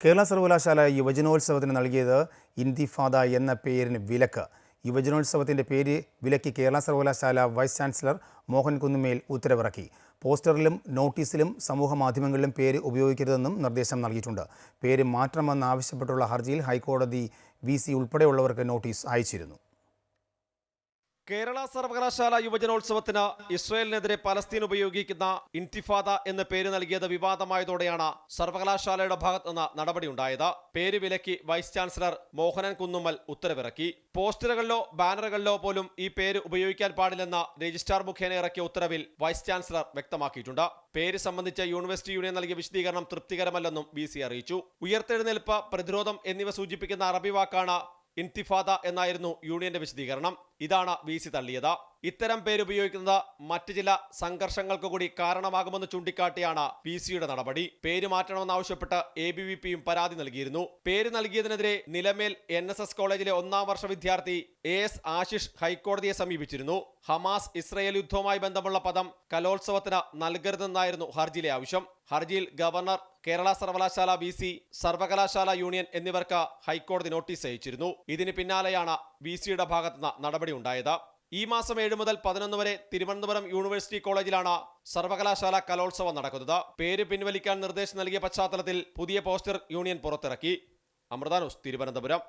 കേരള സർവകലാശാല യുവജനോത്സവത്തിന് നൽകിയത് ഇന്തിഫാദ എന്ന പേരിന് വിലക്ക്. യുവജനോത്സവത്തിന്റെ പേര് വിലക്കി കേരള സർവകലാശാല വൈസ് ചാൻസലർ മോഹൻ കുന്നുമേൽ ഉത്തരവിറക്കി. പോസ്റ്ററിലും നോട്ടീസിലും സമൂഹ മാധ്യമങ്ങളിലും പേര് ഉപയോഗിക്കരുതെന്നും നിർദ്ദേശം നൽകിയിട്ടുണ്ട്. പേര് മാറ്റണമെന്നാവശ്യപ്പെട്ടുള്ള ഹർജിയിൽ ഹൈക്കോടതി വി സി ഉൾപ്പെടെയുള്ളവർക്ക് നോട്ടീസ് അയച്ചിരുന്നു. കേരള സർവകലാശാല യുവജനോത്സവത്തിന് ഇസ്രയേലിനെതിരെ പലസ്തീൻ ഉപയോഗിക്കുന്ന ഇൻതിഫാദ എന്ന പേര് നൽകിയത് വിവാദമായതോടെയാണ് സർവകലാശാലയുടെ ഭാഗത്ത് നിന്ന് നടപടിയുണ്ടായത്. പേര് വിലക്കി വൈസ് ചാൻസലർ മോഹനൻ കുന്നുമ്മൽ ഉത്തരവിറക്കി. പോസ്റ്ററുകളിലോ ബാനറുകളിലോ പോലും ഈ പേര് ഉപയോഗിക്കാൻ പാടില്ലെന്ന രജിസ്ട്രാർ മുഖേന ഇറക്കിയ ഉത്തരവിൽ വൈസ് ചാൻസലർ വ്യക്തമാക്കിയിട്ടുണ്ട്. പേര് സംബന്ധിച്ച യൂണിവേഴ്സിറ്റി യൂണിയൻ നൽകിയ വിശദീകരണം തൃപ്തികരമല്ലെന്നും വി അറിയിച്ചു. ഉയർത്തെഴുന്നേൽപ്പ് പ്രതിരോധം എന്നിവ സൂചിപ്പിക്കുന്ന അറബി വാക്കാണ് ഇൻതിഫാദ എന്നായിരുന്നു യൂണിയന്റെ വിശദീകരണം. ഇതാണ് വി സി തള്ളിയത്. ഇത്തരം പേരുപയോഗിക്കുന്നത് മറ്റ് ചില സംഘർഷങ്ങൾക്ക് കൂടി കാരണമാകുമെന്ന് ചൂണ്ടിക്കാട്ടിയാണ് വി സിയുടെ നടപടി. പേര് മാറ്റണമെന്നാവശ്യപ്പെട്ട് എ ബി വി പിയും പരാതി നൽകിയിരുന്നു. പേര് നൽകിയതിനെതിരെ നിലമേൽ എൻ എസ് എസ് കോളേജിലെ ഒന്നാം വർഷ വിദ്യാർത്ഥി എ എസ് ആശിഷ് ഹൈക്കോടതിയെ സമീപിച്ചിരുന്നു. ഹമാസ് ഇസ്രയേൽ യുദ്ധവുമായി ബന്ധമുള്ള പദം കലോത്സവത്തിന് നൽകരുതെന്നായിരുന്നു ഹർജിയിലെ ആവശ്യം. ഹർജിയിൽ ഗവർണർ കേരള സർവകലാശാല വി സി സർവകലാശാല യൂണിയൻ എന്നിവർക്ക് ഹൈക്കോടതി നോട്ടീസ് അയച്ചിരുന്നു. ഇതിന് പിന്നാലെയാണ് വി സിയുടെ ഭാഗത്തുനിന്ന് നടപടി ഉണ്ടായത്. ഈ മാസം ഏഴ് മുതൽ പതിനൊന്ന് വരെ തിരുവനന്തപുരം യൂണിവേഴ്സിറ്റി കോളേജിലാണ് സർവകലാശാല കലോത്സവം നടക്കുന്നത്. പേര് പിൻവലിക്കാൻ നിർദ്ദേശം നൽകിയ പശ്ചാത്തലത്തിൽ പുതിയ പോസ്റ്റർ യൂണിയൻ പുറത്തിറക്കി. അമൃതാനുസ് തിരുവനന്തപുരം.